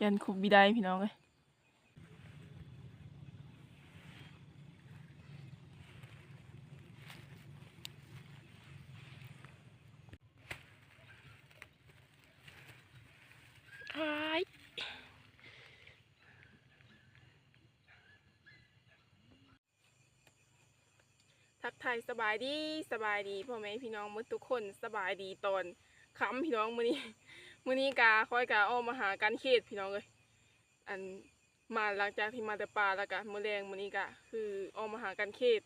ยันคุบบิได้พี่น้องเลยทักทายสบายดีสบายดีพ่อแม่พี่น้องมือทุกคนสบายดีตอนค่ำพี่น้องมือนี้ มื้อนี้กาคอยกาออกมาหาการเขตพี่น้องเลยอันมาหลังจากที่มาแต่ป่าแล้วกะมื้อแรงมื้อนี้กะคือออกมาหาการเขต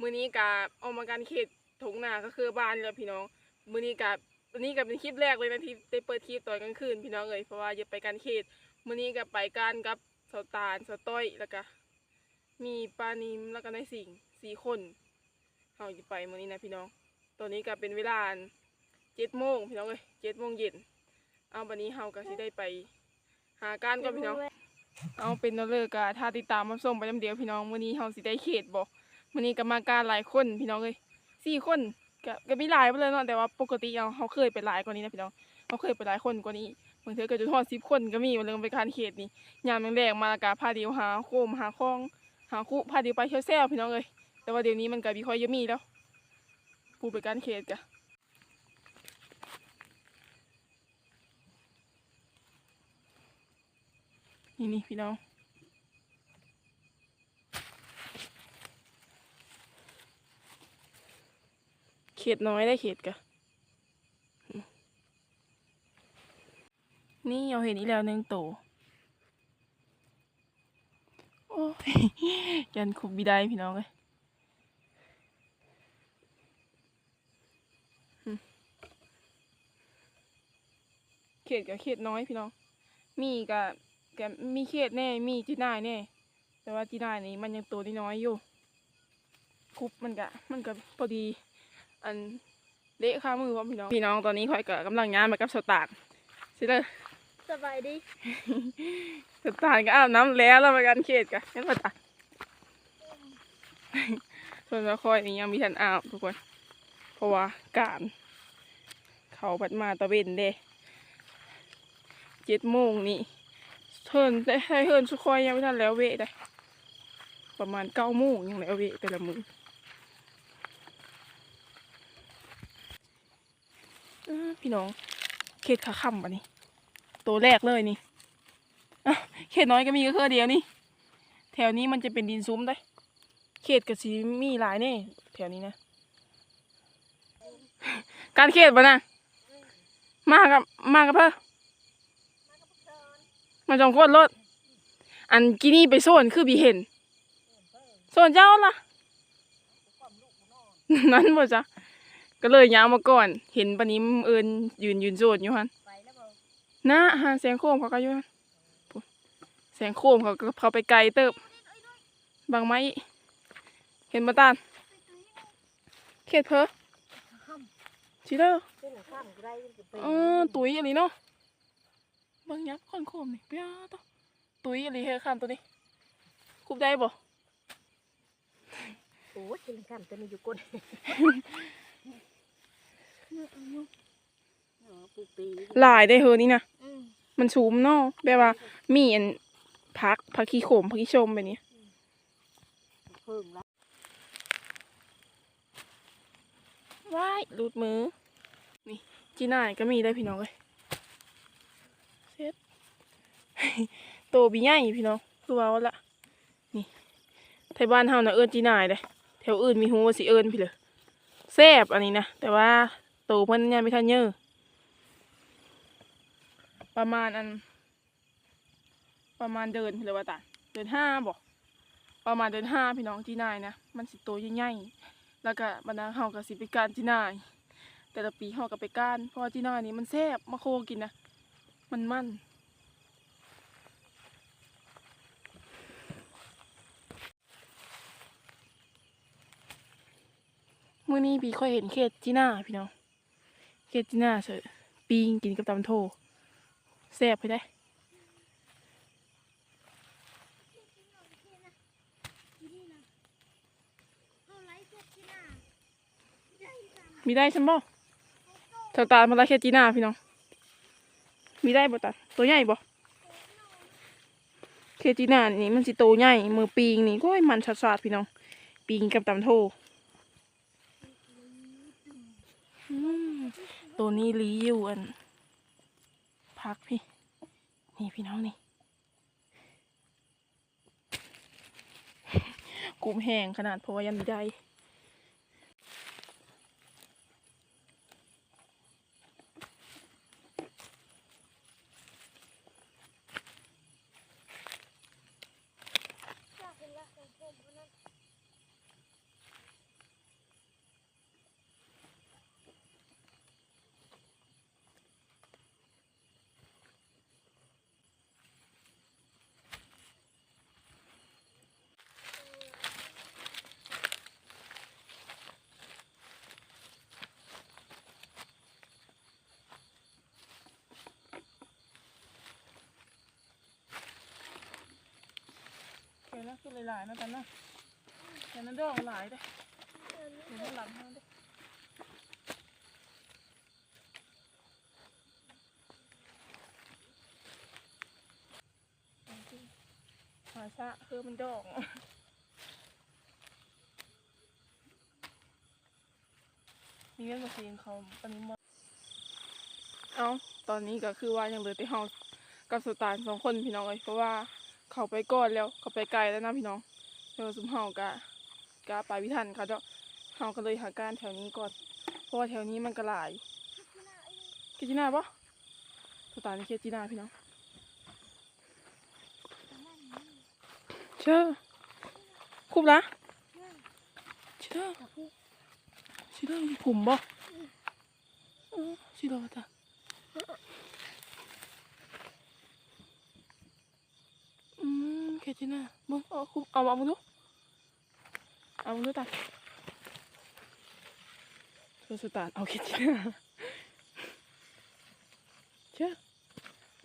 มื้อนี้กาออกมาการเขตทงนาก็คือบ้านแล้วพี่น้อง มื้อนี้กะอันนี้ก็เป็นคลิปแรกเลยนะที่ได้เปิดคลิปตอนกลางคืนพี่น้องเลยเพราะว่าอย่าไปการเขตมื้อนี้ก็ไปการกับสตาลสต้อยแล้วก็มีปานิมแล้วก็ในสิงสี่คนเขาจะไปมื้อนี้นะพี่น้องตอนนี้ก็เป็นเวลา เจ็ดโมงพี่น้องเอ้ยเจ็ดโมงเย็นเอาวันนี้เฮาก็สิได้ไป หาการก่อนพี่น้อง เอาเป็นเอาเลิกอะถ้าติดตามมาส่งไปจำเดียวพี่น้องวันนี้เฮาสิได้เขตบอกวันนี้ก็มาการหลายคนพี่น้องเอ้ยสี่คนก็ก็มีหลายไปเลยเนาะแต่ว่าปกติเอาเขาเคยไปหลายกว่านี้นะพี่น้องเขาเคยไปหลายคนกว่านี้บางเทื่อก็จะทอดสิบคนก็มีวันเรื่องไปการเขตนี่ยามแรกๆมากะพาเดียวหาโคมหาคลองหาคู่พาเดียวไปเที่ยวแซวพี่น้องเอ้ยแต่ว่าเดี๋ยวนี้มันก็มีค่อยเยอะมีแล้วผู้ไปการเขตกะ นี่นี่พี่น้องเขียดน้อยได้เขียดกะนี่เอาเห็นอีกแล้วหนึ่งโตวโอ้ยยันคุบบิได้พี่น้องเลยเขียดกับเขียดน้อยพี่น้อง มีกับ กมีเขตแน่ มีจีน่ายแน่ แต่ว่าจีน่ายนี่มันยังตัวน้อยๆอยู่ คุบมันกะมันก็พอดี อันเละข้ามือพร้อมพี่น้อง พี่น้องตอนนี้คอยกะกำลังงานมากับสตาร์ทสิเลยสบายดีสตาร์ทก็อาบน้ำแล้วแล้วมากันเขตกะงั้นมาตัดส่วนมาคอยนี่ยังมีทันอาบทุกคน เพราะว่าการเขาพัดมาตะเวนเด้เจ็ดโมงนี่ เทิร์นได้ให้เทิร์นสุคอยยังไม่ทันแล้วเวะได้ ประมาณเก้าโมงยังแล้วเวะแต่ละมือพี่น้อง เขตขาค่ำปะนี่ตัวแรกเลยนี่เขตน้อยก็มีก็คือเดียวนี่ แถวนี้มันจะเป็นดินซุ้มได้ เขตกับสีมีหลายแน่แถวนี้นะ การเขตปะนะ มากับมากับเพื่อ มาจองโคตรรถอันกินี่ไปโซนคือบีเห็นโซนเจ้าล่ะ นั้นบ่จ้ะก็เลยย้างมาก่อน เห็นปนี้เอิญยืนยืนโซนอยู่ฮันไปแล้วบ่นะหาแสงโคมเขาก็อยู่ฮันแสงโคมเขาเขาไปไกลเติบบางไม้เห็นมาตานเขตเพอชิเด้อเป็นหลังข้างก็ได้เป็นไปเออตุ๋ยอะไรเนาะ เบางยับคอนโคมนี่เปียต่อตุ๋ยอะไรเฮข้ามตัวนี้คุบได้บ่โอ้ยเป็นหลังข้างตัวนี้อยู่ก้นเออปูปีหลายได้เฮอนี่นะอืมมันสูมเนาะแบบว่า มีอันพักพักขี้โขมพักขี้ชมแบบนี้เพิ่งละว้ายหลุดมือ นี่จีน่ายก็มีได้พี่น้องเลยเซ็ต โตบีใหญ่พี่น้องคือว่าละนี่ไทยบ้านเฮานะเอิญจีนายเลยแถวอื่นมีหูว่าสิเอิญพี่เลยแซบอันนี้นะแต่ว่าโตเพิ่นยังไม่ทันเยอะประมาณอัน ประมาณเดินพี่เลยว่าตาเดินห้าบอกประมาณเดินห้าพี่น้องจีนายนะมันสิโตใหญ่ๆแล้วก็บรรดาเฮาก็สิไปการจีนายแต่ละปีเฮาก็ไปการเพราะจีนายนี่มันแซบมาโคกินนะมันมัน มื้อนี้ปีค่อยเห็นเขตจีน่าพี่น้องเขตจีน่าเสยปีงกินกับตำโทแซ่บไปได้มีได้ใช่ไหมเท่าตามาไล่แค่จีน่าพี่น้อง มีได้บ่ตาตัวใหญ่บ่เคจิน่านี่มันสิโตใหญ่ มือปีงนี่ก็ให้มันชัดๆพี่น้อง ปีงกับตำโทอืม ตัวนี้ลีอยู่อัน พักพี่ นี่พี่น้องนี่กุ้มแห้งขนาดพราะว่ายังมีได้ เห็นแล้วคือหลายๆนะแต่นะเห็นนั่นดอกหลายเด้เห็นนั่นหลังนั่นเด้หาซะคือมันดอกมีเงินมาเสียงเขาปานนี้มดเอาตอนนี้ก็คือว่ายังเหลือแต่เฮากับสตาร์สองคนพี่น้องเลยเพราะว่า เขาไปก่อนแล้ว เขาไปไกลแล้วนะพี่น้องเดี๋ยวสุมเฮากะกะไปวิทันเขาเจ้าเฮาก็เลยหาการแถวนี้ก่อนเพราะว่าแถวนี้มันก็หลายเคจิน่าปะสตานี่เคจิน่าพี่น้องเชื่อคุบละเชื่อเชื่อมีผมบ่เออเชื่อว่าจ้ะ อื มเคจิน่ามึงเอาคุเอามามึงดูเอามึงดูตาเธอสตาร์ทเอาเคจิน่าเชื่อ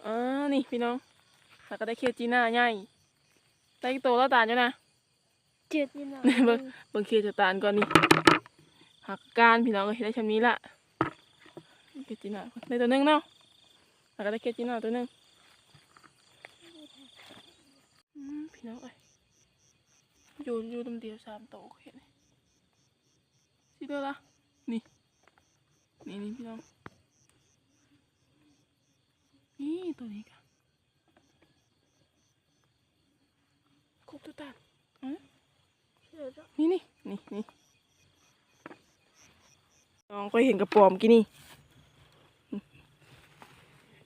อ่านี่พี่น้องแล้วก็ได้เคจิน่าใหญ่ได้อีกตัวแล้วตาลจ้ะนะเจ็ดนี่นะเบิ่งเบิ่งเคจิตาลก่อนนี่หักการพี่น้องก็ได้ชำนี้ละเคจิน่าได้ตัวหนึงเนาะแล้วก็ได้เคจิน่าตัวหนึง อืม พี่น้องเอ้ยอยู่อยู่ตำเดียวสามโตวเห็นไหมสิเด้อละนี่นี่นี่พี่น้องนี่ตัวนี้กันครบตัวตานอืมเชื่อจ้ะนี่นี่นี่นี่น้องก็เห็นกระป๋อมกี่นี่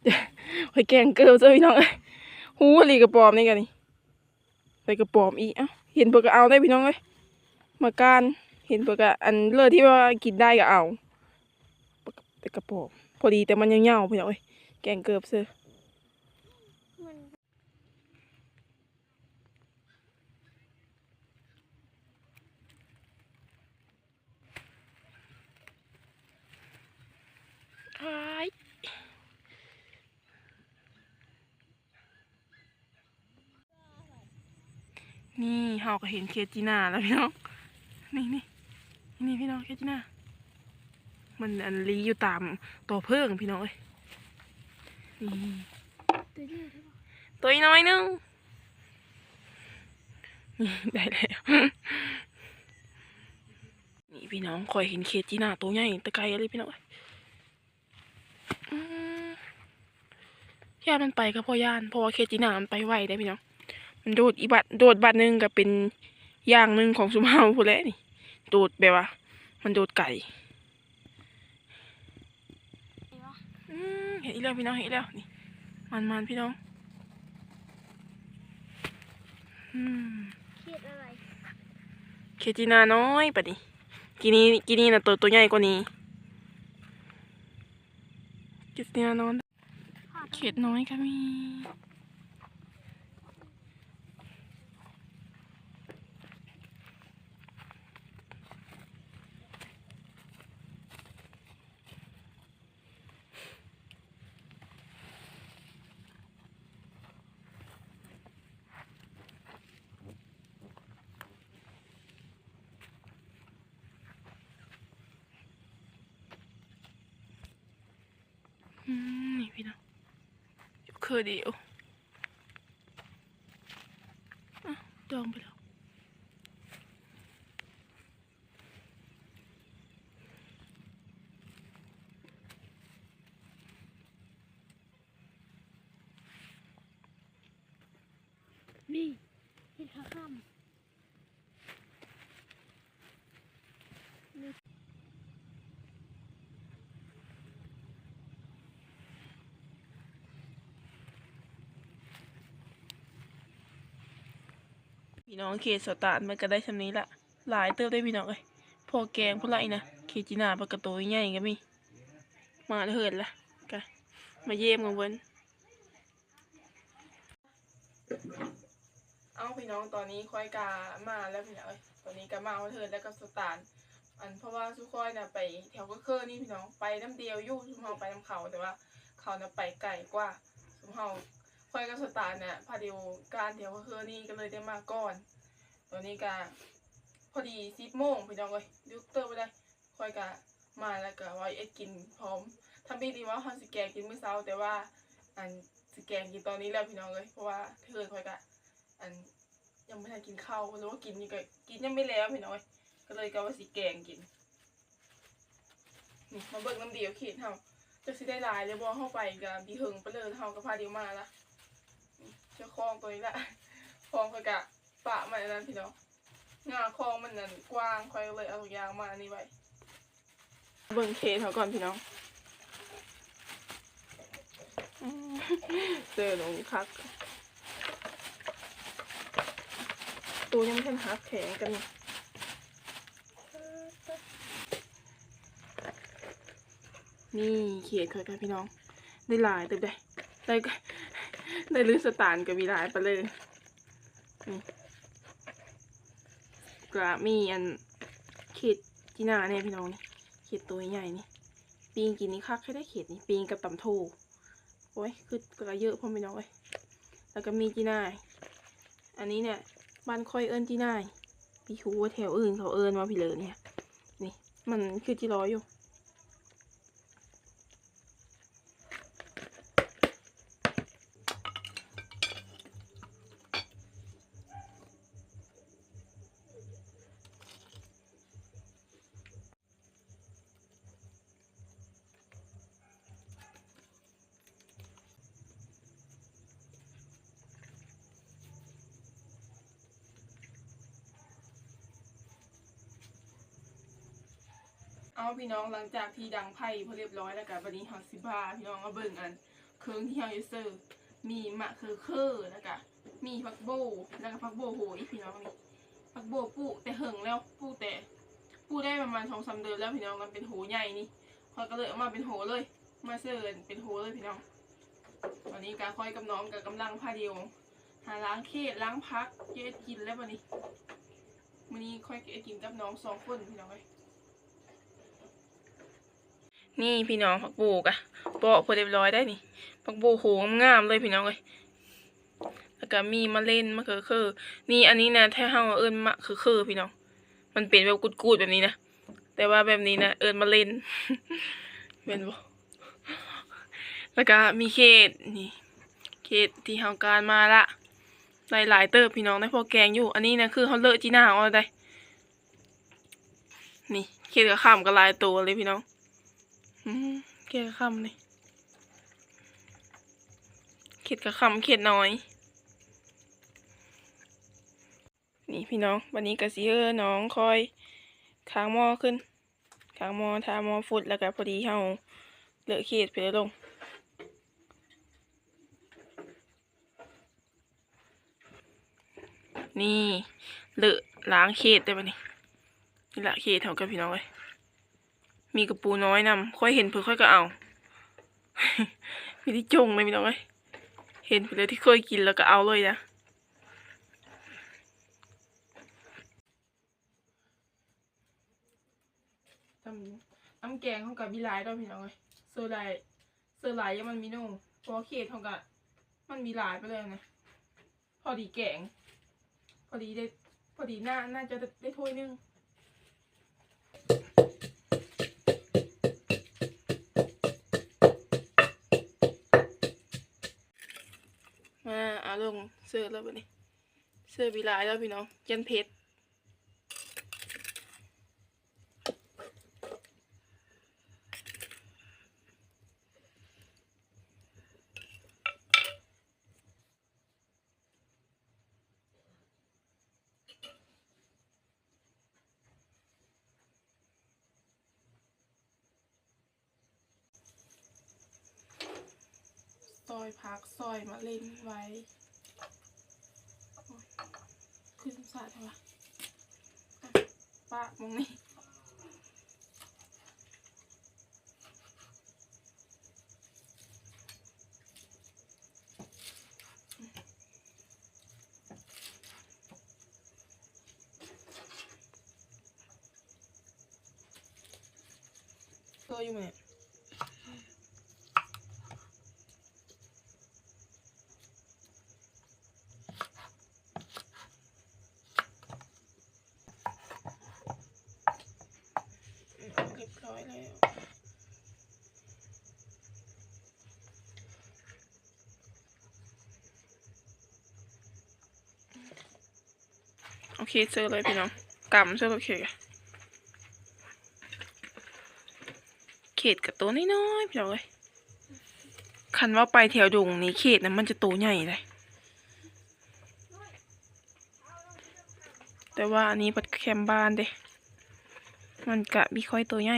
เดี๋ยวไปแกล้งเกิลเจ้าพี่น้องเอ้ยหูอะไรกระป๋อมนี่กันนี่ ใส่กระป๋อมอีกเอ้าเห็นเปิดก็เอาได้พี่น้องเลยมาการเห็นเปิดก็อันเลือที่ว่ากินได้ก็เอาแต่กระป๋อมพอดีแต่มันยังเหี่ยวพี่น้องเอ้ยแกงเกือบเสือ มัน อ้าย นี่เฮาก็เห็นเคจินาแล้วพี่น้อง นี่นี่นี่พี่น้องเคจินามันอันลีอยู่ตามตัวเพิ่งพี่น้องเอ้ยนี่ตัวน้อยนึงนี่ได้แล้วนี่พี่น้องคอยเห็นเคจินาตัวใหญ่ตะไกรเลยพี่น้องอืมย่านมันไปก็เพอย่านเพราะว่าเคจินามันไปไวได้พี่น้อง มันโดดอีบัดโดดบัดหนึงก็เป็นอย่างหนึ่งของสุมาพูดแล้วนี่โดดแบบว่า มันโดดไก่อืมเห็นอีแล้วพี่น้องเห็นอีแล้วนี่มันมันๆพี่น้องเครียดอะไรเคจินาน้อยปะนี่กินี่กินี่นะตัวตัวใหญ่กว่านี้เคจินาน้อยเขตน้อยก็มีนี่พี่น้อง เคือเดียวอะจองไปแล้ว นี่เห็ดขาข้าม พี่น้องเขตสตาร์มันก็ได้ชำนี้ละหลายเติบได้พี่น้องเอ้ยพอแกงพวกไรนะเคจินาปลากระโตใหญ่ก็มีมาเถิดละกะมาเยี่ยมกันเว้นเอาพี่น้องตอนนี้ค่อยกามาแล้วพี่น้องเอ้ยตอนนี้ก็มาเอาเถิดแล้วก็สตาร์อันเพราะว่าสุค่อยน่ะไปแถวก็เคอนี่พี่น้องไปน้ำเดียวยู่สุมเฮาไปน้ำเขาแต่ว่า เขาน่ะไปไกลกว่าสุมเฮา ค่อยกับสตาร์เนี่ยพาดิวการเดียวก็คือนี่ก็เลยได้มาก่อนตอนนี้ก็พอดีสิบโมงพี่น้องเลยยุกเตอร์ไปได้ค่อยก็มาแล้วก็ไว้เอ็ดกินพร้อมทำบีดีว่าเขาสแกงกินมื้อเช้า แต่ว่าอันสแกงกินตอนนี้แล้วพี่น้องเลยเพราะว่าเธอค่อยก็อันยังไม่ทันกินข้าวหรือว่ากินนี่ก็กินยังไม่แล้วพี่น้องเอ้ยก็เลยก็ว่าสิแกงกินนี่มาเบิ่งน้ำเดียวขีดเฮาจะสิได้ลายเลยบ่เข้าไปกับดีหึงไปเลยเฮาก็พาเดียวมาละ จ้าคลองตัวนี้แหละคลองเขากะปะมาอันนั้นพี่น้องงาคลองมันนั่นกว้างคอยเลยเอายางมาอันนี้ไว้เบิ่งเคสเขาก่อนพี่น้องเจอหลงคัก ตัวยังไม่ทันหักแข็งกันนี่นี่เขียดเคยกันพี่น้อง ได้หลายเติบได้ได้ ก็ได้ลือสตานกับมีหลายไปเลยกระมีอันเขีดจีน่าเนี่ยพี่น้องนี่เขีดตัวใหญ่นี่ปีงกินนี่คักแค่ได้เขีดนี่ปีงกับตำโทโอ้ยคือกระเยอะพ่อพี่น้องเอ้ยแล้วก็มีจีน่าอันนี้เนี่ยบ้านคอยเอิ้นจีน่าพี่ชูว่าแถวอื่นเขาเอิ้นว่าพี่เลยเนี่ยนี่มันคือจีร้อยอยู่ เอาพี่น้องหลังจากที่ดังไพ่พอเรียบร้อยแล้วกับวันนี้เฮาสิบาพี่น้องมาเบิ่งอันเครื่องที่เฮาจะเสิร์ฟมีมะเขือเคอแล้วก็มีผักโบแล้วก็ผักโบโหยพี่น้องนี่ผักโบปูแต่เหิงแล้วปูแต่ปูได้ประมาณสองสามเดือนแล้วพี่น้องมันเป็นโหใหญ่นี่เขาก็เลยเอามาเป็นโหเลย มาเสิร์ฟเป็นโหเลยพี่น้องตอนนี้กาคอยกับน้องกับกำลังพาเดียวหาล้างเขตล้างพักเย็ดกินแล้ววันนี้วันนี้คอยเอ็ดกินกับน้องสองคนพี่น้องเลย นี่พี่น้องผักบูกอะปอกพอเรียบร้อยได้นี่ผักบูโหงามเลยพี่น้องเลยแล้วก็มีมะเล่นมะเขือคือนี่อันนี้นะแท้เฮาเอิ้นมะเขือคือพี่น้อง มันเป็นแบบกุดๆแบบนี้นะแต่ว่าแบบนี้นะเอิ้นมะเล่นเป็นบ่แล้วก็มีเขตนี่เขตที่เฮาการมาละหลายๆเติบพี่น้องได้พอแกงอยู่ อันนี้นะคือเฮาเลอะจีน่าเอาได้ นี่เขตกับข้ามก็หลายตัวเลยพี่น้อง เขียดคำนี่เขียดกับคำเขียดน้อย นี่พี่น้อง วันนี้กะสิเออน้องคอยค้างหม้อขึ้นค้างหม้อทาหม้อฟุดแล้วก็พอดีเฮาเหลือเขียดไปแล้วลงนี่เลอะล้างเขียดได้ปะนี่นี่ละเขียดเท่ากับพี่น้องเลย มีกระปูน้อยนำค่อยเห็นเพื่อค่อยก็เอา มีที่จงเลยพี่น้องเอ้ยเห็นไปเลยที่เคยกินแล้วก็เอาเลยนะทำน้ำแกงของกับมีหลายด้วยพี่น้องเอ้ยเสื้อลายเสื้อลายยังมันมีโน่เพราะเขตของกับมันมีหลายไปเลยนะ พอดีแกง พอดีได้พอดีหน่าน่าจะได้ถ้วยนึง แล้วบัดนี้เสิร์ฟอีลายแล้วพี่น้องยันเพชรซอยพักซอยมาเล่นไว้ คือสงสารใช่ปะอะมองนี่ตัวอยู่ไหมเนี่ย เรียบร้ อยแล้ว โอเคเจอเลยพี่น้องกำเจอกับเขตอะเขตกับตัวน้อยๆพี่น้องเลยคันว่าไปแถวดงนี้เขตนะมันจะตัวใหญ่เลยแต่ว่าอันนี้ปัดแคมบ้านเด้ มันกะมีค่อยตัวใหญ่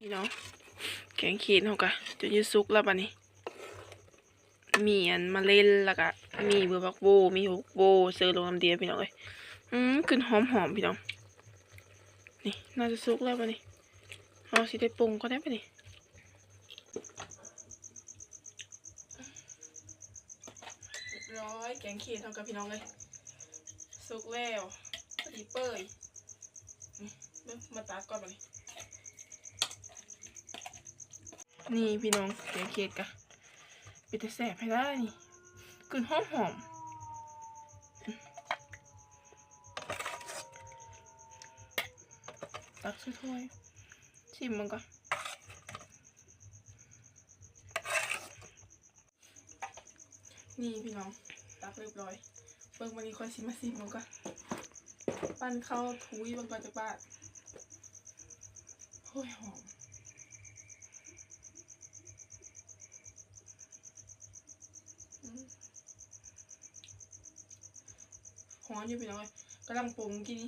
นี่เนาะแกงเขีดเขากะจะยืดซุกแล้วปะนี่มีอันมาเล่นแล้วก็มีเบอร์บักโบ มีฮกโบเซอร์โรลำเดียพี่น้องเอ้ยอืมกลิ่นหอมหอมพี่น้อง นี่น่าจะซุกแล้วปะนี่เอาสิได้ปรุงก็ได้ปะนี่ร้อยแกงเขีดเท่ากับพี่น้องเลยซุกแล้วพอดีเปื่อยนี่เบิ่งมาตัดก่อนป นี่พี่น้องแกงเขียดกะไปแต่แสบให้ได้นี่กลิ่นหอมหอมตักช่วยถ้วยชิมมันก่อนนี่พี่น้องตักเรียบร้อยเบิ่งวันนี้ค่อยชิมมาชิมมันก่อนปั้นข้าวทุยบางก่อนจากบ้านโอ้ยหอม หอนอยู่พี่น้อยกำลังปรุงกิน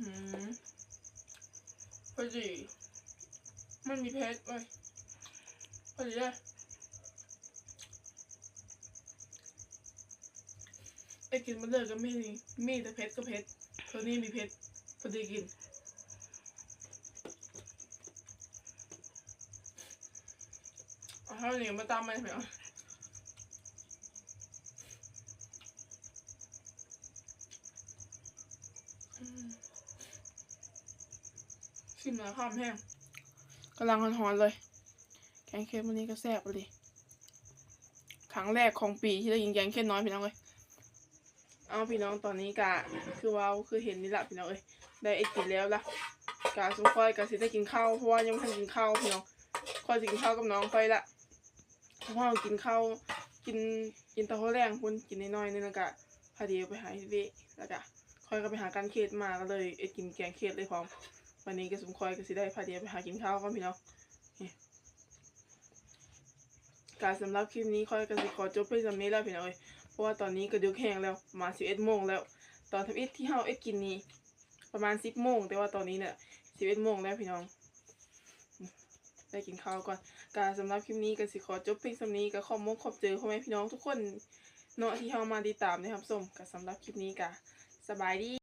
หือพอดีมันมีเพชรเว้ยพอดีเลยไอ้กินมันเลยก็ไม่มีมีแต่เพชรก็เพชรตัวนี้มีเพชรพอดีกินเอาเท่านี้มาตามมันเหรออื ชิมแล้วข้ามแห้งกำลังหอนๆเลย แกงเค็มวันนี้ก็แซ่บเลยครั้งแรกของปีที่ได้กินแกงเค็มน้อยพี่น้องเลยเอาพี่น้องตอนนี้กะคือว้าคือเห็นนี่แหละพี่น้องเอ้ยได้ไอ้กินแล้วล่ะกะสมค่อยกะสิได้กินข้าวเพราะว่ายังไม่ทันกินข้าวพี่น้องค่อยจะกินข้าวกับน้องค่อยละเพราะว่ากินข้าวกินกินตะโหแรงคุณกินน้อยๆนึงแล้วก็พอดีไปหาที่เวแล้วก็คอยก็ไปหาการเคสมาก็เลยเอ็ดกินแกงเคสเลยพร้อม วันนี้ก็สมคอยก็สิได้พอดียไปหากินข้าวกันพี่น้องการสำหรับคลิปนี้คอยก็สิขอจบไปสำนี้แล้วพี่น้องเอ้ยเพราะว่าตอนนี้ก็ดึกแห้งแล้วมาสิบเอ็ดโมงแล้ว ตอนทำอิฐที่เฮาเอ็ดกินนี้ประมาณสิบโมงแต่ว่าตอนนี้เนี่ยสิบเอ็ดโมงแล้วพี่น้องได้กินข้าวก่อนการสำหรับคลิปนี้ก็สิขอจบเพียงสำนี้ก็ขอบมกขอบเจอพ่อแม่พี่น้องทุกคนเนาะที่เข้ามาติดตามนะครับส้มก็สำหรับคลิปนี้ก็สบายดี